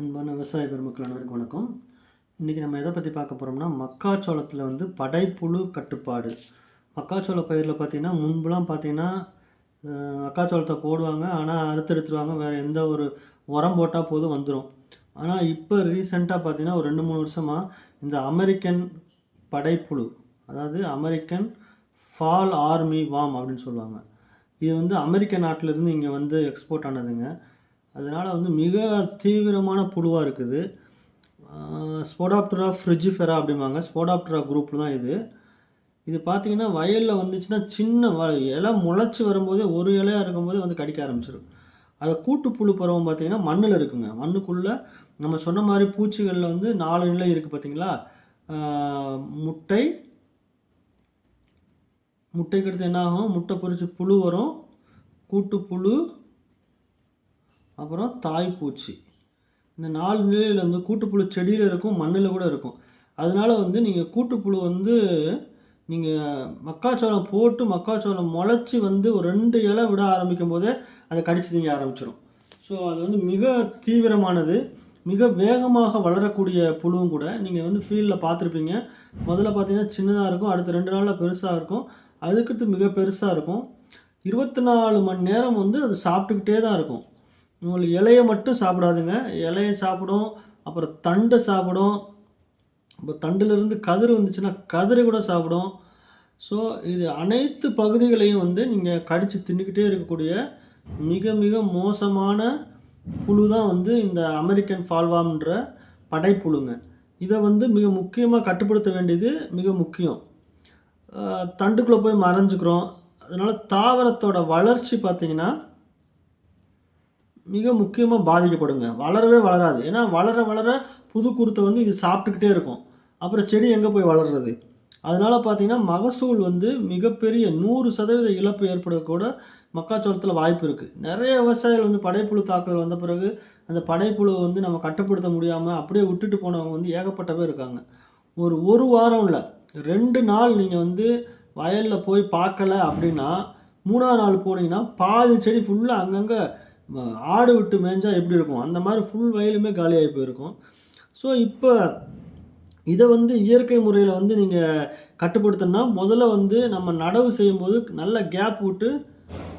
அன்பான விவசாய பெருமக்கள் அனைவருக்கும் வணக்கம். இன்றைக்கி நம்ம எதை பற்றி பார்க்க போகிறோம்னா மக்காச்சோளத்தில் வந்து படைப்புழு கட்டுப்பாடு. மக்காச்சோள பயிரில் பார்த்திங்கன்னா முன்புலாம் பார்த்திங்கன்னா மக்காச்சோளத்தை போடுவாங்க. ஆனால் அறுத்தெடுத்துருவாங்க. வேறு எந்த ஒரு உரம் போட்டால் போதும் வந்துடும் ஆனால் இப்போ ரீசெண்டாக பார்த்தீங்கன்னா ஒரு ரெண்டு மூணு வருஷமாக இந்த அமெரிக்கன் படைப்புழு அதாவது அமெரிக்கன் ஃபால் ஆர்மி வாம் அப்படின்னு சொல்லுவாங்க. இது வந்து அமெரிக்க நாட்டிலேருந்து இங்கே வந்து எக்ஸ்போர்ட் ஆனதுங்க. அதனால் வந்து மிக தீவிரமான புழுவாக இருக்குது. ஸ்போடாப்டரா ஃப்ரிஜிஃபெரா அப்படிம்பாங்க. ஸ்போடாப்டரா குரூப் தான் இது. இது பார்த்தீங்கன்னா வயலில் வந்துச்சுன்னா சின்ன வ இலை முளைச்சி வரும்போதே ஒரு இலையாக இருக்கும்போதே வந்து கடிக்க ஆரம்பிச்சிடும் அது கூட்டுப்புழு பருவம் பார்த்தீங்கன்னா மண்ணில் இருக்குங்க. மண்ணுக்குள்ளே நம்ம சொன்ன மாதிரி பூச்சிகளில் வந்து நாலு நிலை இருக்குது பார்த்தீங்களா முட்டை முட்டைக்கு அடுத்து என்ன ஆகும்? முட்டை பொறிச்சு புழு வரும். கூட்டுப்புழு அப்புறம் தாய்ப்பூச்சி இந்த நாலு நிலையில் வந்து கூட்டுப்புழு செடியில் இருக்கும் மண்ணில் கூட இருக்கும். அதனால வந்து நீங்கள் கூட்டுப்புழு வந்து நீங்கள் மக்காச்சோளம் போட்டு மக்காச்சோளம் முளைச்சி வந்து ஒரு ரெண்டு இலை விட ஆரம்பிக்கும் போதே அதை கடிச்சு திங்க ஆரம்பிச்சிடும் ஸோ அது வந்து மிக தீவிரமானது. மிக வேகமாக வளரக்கூடிய புழுவும் கூட நீங்கள் வந்து ஃபீல்டில் பார்த்துருப்பீங்க. முதல்ல பார்த்தீங்கன்னா சின்னதாக இருக்கும் அடுத்த ரெண்டு நாளில் பெருசாக இருக்கும் அதுக்கடுத்து மிக பெருசாக இருக்கும். இருபத்தி நாலு மணி நேரம் வந்து அது சாப்பிட்டுக்கிட்டே தான் இருக்கும். உங்களுக்கு இலையை மட்டும் சாப்பிடாதுங்க. இலையை சாப்பிடும் அப்புறம் தண்டை சாப்பிடும். இப்போ தண்டிலிருந்து கதிர் வந்துச்சுன்னா கதிரை கூட சாப்பிடும். ஸோ இது அனைத்து பகுதிகளையும் வந்து நீங்கள் கடித்து தின்னுக்கிட்டே இருக்கக்கூடிய மிக மிக மோசமான புழு தான் வந்து இந்த அமெரிக்கன் ஃபால்வாம்ன்ற படைப்புழுங்க. இதை வந்து மிக முக்கியமாக கட்டுப்படுத்த வேண்டியது மிக முக்கியம். தண்டுக்குள்ளே போய் மறைஞ்சுக்கிறோம். அதனால் தாவரத்தோட வளர்ச்சி பார்த்திங்கன்னா மிக முக்கியமாக பாதிக்கப்படுங்க. வளரவே வளராது. ஏன்னா வளர வளர புது குருத்தை வந்து இது சாப்பிட்டுக்கிட்டே இருக்கும். அப்புறம் செடி எங்கே போய் வளர்றது? அதனால பார்த்தீங்கன்னா மகசூல் வந்து மிகப்பெரிய நூறு சதவீத இழப்பு ஏற்படக்கூட மக்காச்சோளத்தில் வாய்ப்பு இருக்குது நிறைய விவசாயிகள் வந்து படைப்புழு தாக்குதல் வந்த பிறகு அந்த படைப்புழுவை வந்து நம்ம கட்டுப்படுத்த முடியாமல் அப்படியே விட்டுட்டு போனவங்க வந்து ஏகப்பட்டவே இருக்காங்க. ஒரு ஒரு வாரம் இல்லை ரெண்டு நாள் நீங்கள் வந்து வயலில் போய் பார்க்கல அப்படின்னா மூணாவது நாள் போனீங்கன்னா பாதி செடி ஃபுல்லாக அங்கங்கே ஆடு விட்டு மேய்ஞ்சா எப்படி இருக்கும்? அந்த மாதிரி ஃபுல் வயலுமே காலியாகி போயிருக்கும். ஸோ இப்போ இதை வந்து இயற்கை முறையில் வந்து நீங்கள் கட்டுப்படுத்தணும்னா முதல்ல வந்து நம்ம நடவு செய்யும்போது நல்ல கேப் விட்டு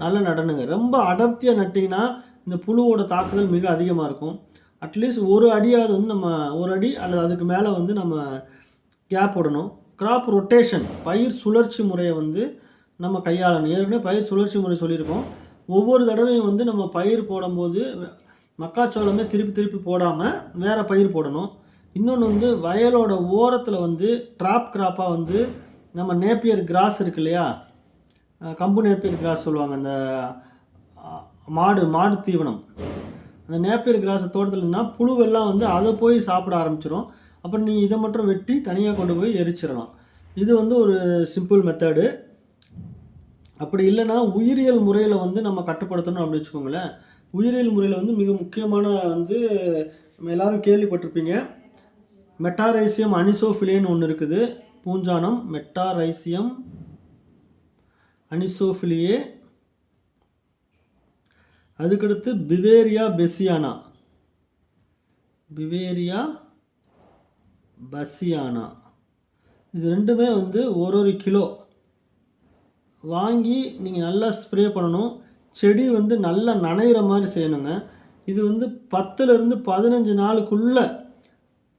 நல்லா நடணுங்க ரொம்ப அடர்த்தியாக நட்டிங்கன்னா இந்த புழுவோட தாக்குதல் மிக அதிகமாக இருக்கும். அட்லீஸ்ட் ஒரு அடியாவது வந்து நம்ம ஒரு அடி அல்லது அதுக்கு மேலே வந்து நம்ம கேப் விடணும். கிராப் ரொட்டேஷன் பயிர் சுழற்சி முறையை வந்து நம்ம கையாளணும். ஏற்கனவே பயிர் சுழற்சி முறை சொல்லியிருக்கோம். ஒவ்வொரு தடவையும் வந்து நம்ம பயிர் போடும்போது மக்காச்சோளமே திருப்பி திருப்பி போடாமல் வேறு பயிர் போடணும். இன்னொன்று வந்து வயலோட ஓரத்தில் வந்து ட்ராப் கிராப்பாக வந்து நம்ம நேப்பியர் கிராஸ் இருக்கு இல்லையா? கம்பு நேப்பியர் கிராஸ் சொல்லுவாங்க. அந்த மாடு மாடு தீவனம். அந்த நேப்பியர் கிராஸை தோட்டத்தில்னா புழுவெல்லாம் வந்து அதை போய் சாப்பிட ஆரம்பிச்சிடும் அப்புறம் நீங்கள் இதை மட்டும் வெட்டி தனியாக கொண்டு போய் எரிச்சிடலாம். இது வந்து ஒரு சிம்பிள் மெத்தடு அப்படி இல்லைன்னா உயிரியல் முறையில் வந்து நம்ம கட்டுப்படுத்தணும் அப்படின்னு வச்சுக்கோங்களேன். உயிரியல் முறையில் வந்து மிக முக்கியமான வந்து நம்ம எல்லோரும் கேள்விப்பட்டிருப்பீங்க. மெட்டாரைசியம் அனிசோஃபிலேன்னு ஒன்று இருக்குது. பூஞ்சானம் மெட்டாரைசியம் அனிசோஃபிலியே. அதுக்கடுத்து பிவேரியா பெசியானா. பிவேரியா பசியானா. இது ரெண்டுமே வந்து ஒரு ஒரு கிலோ. வாங்கி நீங்கள் நல்லா ஸ்ப்ரே பண்ணணும். செடி வந்து நல்லா நனைகிற மாதிரி செய்யணுங்க. இது வந்து பத்துலேருந்து பதினஞ்சு நாளுக்குள்ளே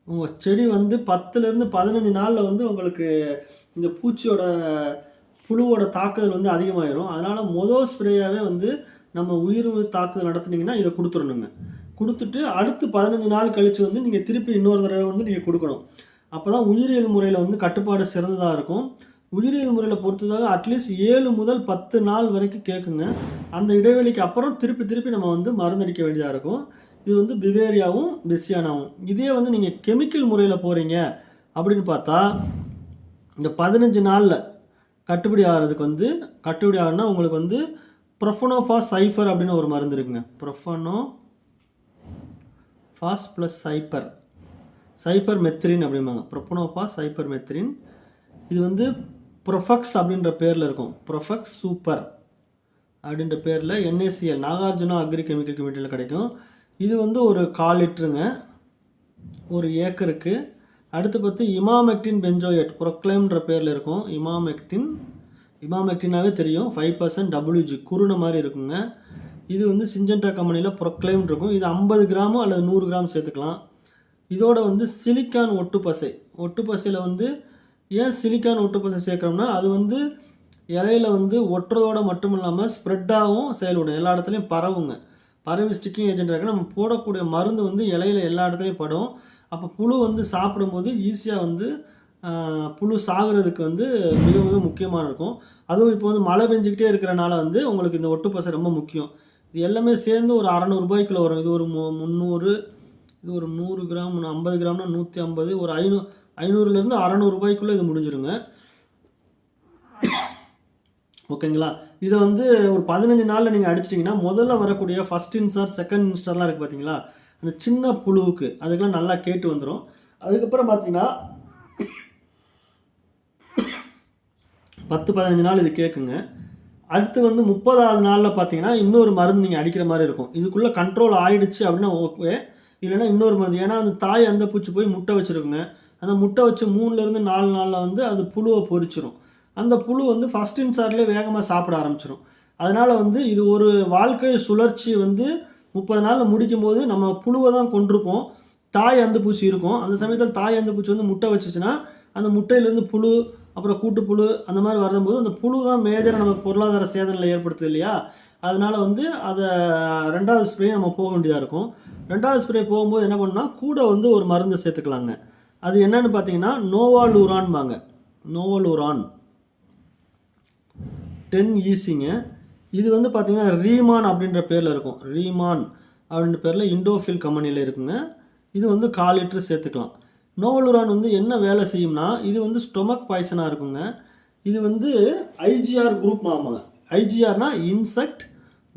உங்கள் செடி வந்து பத்துலேருந்து பதினஞ்சு நாளில் வந்து உங்களுக்கு இந்த பூச்சியோட புழுவோட தாக்குதல் வந்து அதிகமாயிரும். அதனால் மொதல் ஸ்ப்ரேயாகவே வந்து நம்ம உயிர் தாக்குதல் நடத்துனீங்கன்னா இதை கொடுத்துடணுங்க. கொடுத்துட்டு அடுத்து பதினஞ்சு நாள் கழித்து வந்து நீங்கள் திருப்பி இன்னொரு தடவை வந்து நீங்கள் கொடுக்கணும். அப்போ தான் உயிரியல் முறையில் வந்து கட்டுப்பாடு சிறந்ததாக இருக்கும். உயிரியல் முறையில் பொறுத்ததாக அட்லீஸ்ட் ஏழு முதல் பத்து நாள் வரைக்கும் கேட்குங்க அந்த இடைவெளிக்கு அப்புறம் திருப்பி திருப்பி நம்ம வந்து மருந்தடிக்க வேண்டியதாக இருக்கும். இது வந்து பிவேரியாவும் பெசியானாவும். இதே வந்து நீங்கள் கெமிக்கல் முறையில் போகிறீங்க அப்படின்னு பார்த்தா இந்த பதினஞ்சு நாளில் கட்டுப்படி ஆகிறதுக்கு வந்து கட்டுப்படி ஆகுனா உங்களுக்கு வந்து ப்ரொஃபனோஃபா சைஃபர் அப்படின்னு ஒரு மருந்து இருக்குங்க. ப்ரொஃபனோ ஃபாஸ் ப்ளஸ் சைப்பர். சைப்பர் மெத்ரின் அப்படிம்பாங்க. ப்ரொப்பனோபா சைப்பர் மெத்ரின் இது வந்து ப்ரொஃபக்ஸ் அப்படின்ற பேரில் இருக்கும். ப்ரொஃபக்ஸ் சூப்பர் அப்படின்ற பேரில் என்ஏசிஎல் நாகார்ஜுனா அக்ரி கெமிக்கல் கமிட்டியில் கிடைக்கும். இது வந்து ஒரு கால் லிட்டருங்க. ஒரு ஏக்கருக்கு. அடுத்து பார்த்து இமாமெக்டின் பென்ஜோயட் ப்ரொக்ளைம்ன்ற பேரில் இருக்கும். இமாமெக்டின் இமாமெக்டினாவே தெரியும். ஃபைவ் பர்சன்ட் டபிள்யூஜி குருணை மாதிரி இருக்குங்க. இது வந்து சிஞ்சண்டா கம்பெனியில் ப்ரொக்ளைம் இருக்கும். இது ஐம்பது கிராமோ அல்லது நூறு கிராம் சேர்த்துக்கலாம். இதோட வந்து சிலிக்கான் ஒட்டுப்பசை. ஒட்டுப்பசையில் வந்து ஏன் சிலிக்கான் ஒட்டுப்பசை சேர்க்குறோம்னா அது வந்து இலையில வந்து ஒட்டுறதோட மட்டும் இல்லாமல் ஸ்ப்ரெட்டாகவும் செயல்படும். எல்லா இடத்துலையும் பரவுங்க. பரவி ஸ்டிக்கிங் ஏஜென்ட் இருக்குது நம்ம போடக்கூடிய மருந்து வந்து இலையில எல்லா இடத்துலையும் படும். அப்போ புழு வந்து சாப்பிடும்போது ஈஸியாக வந்து புழு சாகிறதுக்கு வந்து மிக மிக முக்கியமாக இருக்கும். அதுவும் இப்போ வந்து மழை பெஞ்சிக்கிட்டே இருக்கிறனால வந்து உங்களுக்கு இந்த ஒட்டுப்பசை ரொம்ப முக்கியம். இது எல்லாமே சேர்ந்து ஒரு அறநூறுபாய்க்குள்ளே வரும். இது ஒரு மு முந்நூறு இது ஒரு நூறு கிராம் ஐம்பது கிராம்னா நூற்றி ஐம்பது ஒரு ஐநூறு ஐநூறுலேருந்து அறநூறுபாய்க்குள்ளே இது முடிஞ்சிருங்க. ஓகேங்களா? இதை வந்து ஒரு பதினஞ்சு நாளில் நீங்கள் அடிச்சிட்டிங்கன்னா முதல்ல வரக்கூடிய ஃபஸ்ட் இன்ஸ்டார் செகண்ட் இன்ஸ்டார்லாம் இருக்குது பார்த்தீங்களா? அந்த சின்ன புழுவுக்கு அதுக்கெல்லாம் நல்லா கேட்டு வந்துடும் அதுக்கப்புறம் பார்த்தீங்கன்னா பத்து பதினஞ்சு நாள் இது கேட்குங்க அடுத்து வந்து முப்பதாவது நாளில் பார்த்தீங்கன்னா இன்னொரு மருந்து நீங்கள் அடிக்கிற மாதிரி இருக்கும். இதுக்குள்ளே கண்ட்ரோல் ஆகிடுச்சு அப்படின்னா ஓகே இல்லைன்னா இன்னொரு மருந்து. ஏன்னா அந்த தாய் அந்த பூச்சி போய் முட்டை வச்சுருக்குங்க. அந்த முட்டை வச்சு மூணுலேருந்து நாலு நாளில் வந்து அது புழுவை பொறிச்சிடும் அந்த புழு வந்து ஃபஸ்ட் இன்சார்லேயே வேகமாக சாப்பிட ஆரம்பிச்சிடும் அதனால் வந்து இது ஒரு வாழ்க்கை சுழற்சி வந்து முப்பது நாளில் முடிக்கும் போது நம்ம புழுவை தான் கொண்டிருப்போம். தாய் அந்த பூச்சி இருக்கும். அந்த சமயத்தில் தாய் அந்த பூச்சி வந்து முட்டை வச்சுச்சுன்னா அந்த முட்டையிலேருந்து புழு அப்புறம் கூட்டுப்புழு அந்த மாதிரி வரும்போது அந்த புழு தான் மேஜராக நமக்கு பொருளாதார சேதங்களை ஏற்படுத்துது இல்லையா? அதனால் வந்து அதை ரெண்டாவது ஸ்ப்ரே நம்ம போக வேண்டியதாக இருக்கும். ரெண்டாவது ஸ்ப்ரே போகும்போது என்ன பண்ணால் கூட வந்து ஒரு மருந்து சேர்த்துக்கலாங்க. அது என்னன்னு பார்த்தீங்கன்னா நோவாலூரான்பாங்க. நோவாலூரான். டென் ஈஸிங்க இது வந்து பார்த்தீங்கன்னா ரீமான் அப்படின்ற பேரில் இருக்கும். ரீமான் அப்படின்ற பேரில் இண்டோஃபில் கம்பெனியில் இருக்குங்க. இது வந்து கால் லிட்டர் சேர்த்துக்கலாம். நோவலுரான் வந்து என்ன வேலை செய்யும்னா இது வந்து ஸ்டொமக் பாய்சனாக இருக்குங்க. இது வந்து ஐஜிஆர் குரூப் ஆமாங்க. ஐஜிஆர்னால் insect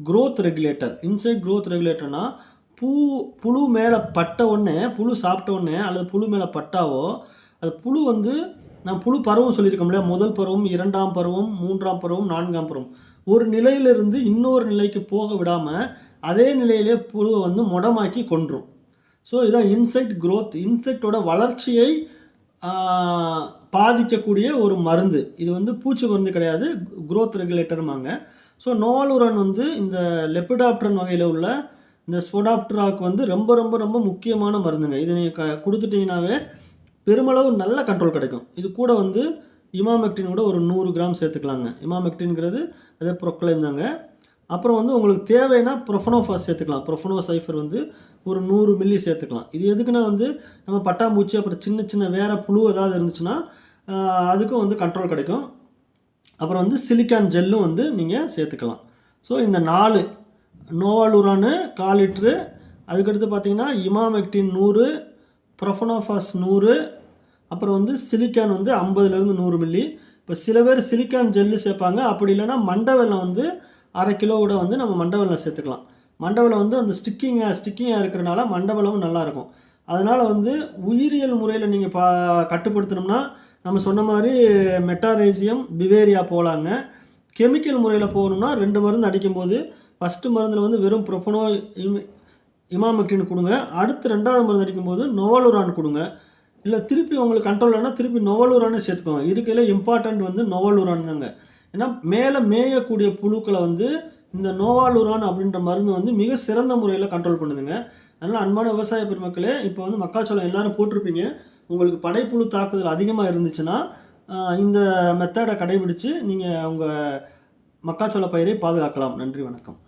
growth regulator. Insect growth ரெகுலேட்டர்னா பூ புழு மேலே பட்ட உடனே புழு சாப்பிட்ட உடனே அல்லது புழு மேலே பட்டாவோ அது புழு வந்து நான் புழு பருவம் சொல்லியிருக்கோம் இல்லையா முதல் பருவம் இரண்டாம் பருவம் மூன்றாம் பருவம் நான்காம் பருவம். ஒரு நிலையிலிருந்து இன்னொரு நிலைக்கு போக விடாமல் அதே நிலையிலே புழுவை வந்து முடமாக்கி கொன்றும். ஸோ இதான் இன்செக்ட் க்ரோத் இன்செக்டோட வளர்ச்சியை பாதிக்கக்கூடிய ஒரு மருந்து. இது வந்து பூச்சி மருந்து கிடையாது க்ரோத் ரெகுலேட்டருமாங்க ஸோ நோவாலுரான் வந்து இந்த லெப்பிடாப்டரன் வகையில் உள்ள இந்த ஸ்பொடாப்டராக்கு வந்து ரொம்ப ரொம்ப ரொம்ப முக்கியமான மருந்துங்க. இது நீங்கள் க கொடுத்துட்டிங்கனாவே பெருமளவு நல்ல கண்ட்ரோல் கிடைக்கும். இது கூட வந்து இமாமெக்டின் கூட ஒரு நூறு கிராம் சேர்த்துக்கலாங்க. இமாமெக்டின்ங்கிறது அதே ப்ரொக்ளைம் தாங்க. அப்புறம் வந்து உங்களுக்கு தேவைன்னா ப்ரொஃபனோஃபாஸ் சேர்த்துக்கலாம். ப்ரொஃபனோ சைஃபர் வந்து ஒரு நூறு மில்லி சேர்த்துக்கலாம். இது எதுக்குன்னா வந்து நம்ம பட்டாம்பூச்சி அப்புறம் சின்ன சின்ன வேறு புழு ஏதாவது இருந்துச்சுன்னா அதுக்கும் வந்து கண்ட்ரோல் கிடைக்கும். அப்புறம் வந்து சிலிக்கான் ஜெல்லும் வந்து நீங்கள் சேர்த்துக்கலாம். ஸோ இந்த நாலு நோவாலூரானு கால் லிட்ரு. அதுக்கடுத்து பார்த்தீங்கன்னா இமாமெக்டின் நூறு ப்ரொஃபனோஃபாஸ் நூறு அப்புறம் வந்து சிலிக்கான் வந்து ஐம்பதுலேருந்து நூறு மில்லி. இப்போ சில பேர் சிலிக்கான் ஜெல்லு சேர்ப்பாங்க. அப்படி இல்லைன்னா மண்டவெல்லாம் வந்து அரை கிலோவோட வந்து நம்ம மண்டவெல்லாம் சேர்த்துக்கலாம். மண்டவெல்லம் வந்து அந்த ஸ்டிக்கிங்காக ஸ்டிக்கிங்காக இருக்கிறனால மண்டபலமும் நல்லாயிருக்கும். அதனால் வந்து உயிரியல் முறையில் நீங்கள் பா கட்டுப்படுத்தணும்னா நம்ம சொன்ன மாதிரி மெட்டாரேசியம் பிவேரியா போகலாங்க கெமிக்கல் முறையில் போகணும்னா ரெண்டு மருந்து அடிக்கும்போது ஃபஸ்ட்டு மருந்தில் வந்து வெறும் ப்ரொஃபனோ இமி இமாமெக்டின் கொடுங்க. அடுத்து ரெண்டாவது மருந்து அடிக்கும்போது நோவலுரான் கொடுங்க. இல்லை திருப்பி உங்களுக்கு கண்ட்ரோல் ஆனால் திருப்பி நோவலுரானே சேர்த்துக்கோங்க. இருக்கையில் இம்பார்ட்டண்ட் வந்து நோவலுரான் தாங்க. ஏன்னா மேலே மேயக்கூடிய புழுக்களை வந்து இந்த நோவாலுரான் அப்படின்ற மருந்து வந்து மிக சிறந்த முறையில் கண்ட்ரோல் பண்ணுதுங்க. அதனால் அன்பான விவசாய பெருமக்களே இப்போ வந்து மக்காச்சோளம் எல்லாரும் போட்டிருப்பீங்க. உங்களுக்கு படைப்புழு தாக்குதல் அதிகமாக இருந்துச்சுன்னா இந்த மெத்தடை கடைபிடித்து நீங்கள் உங்கள் மக்காச்சோள பயிரை பாதுகாக்கலாம். நன்றி வணக்கம்.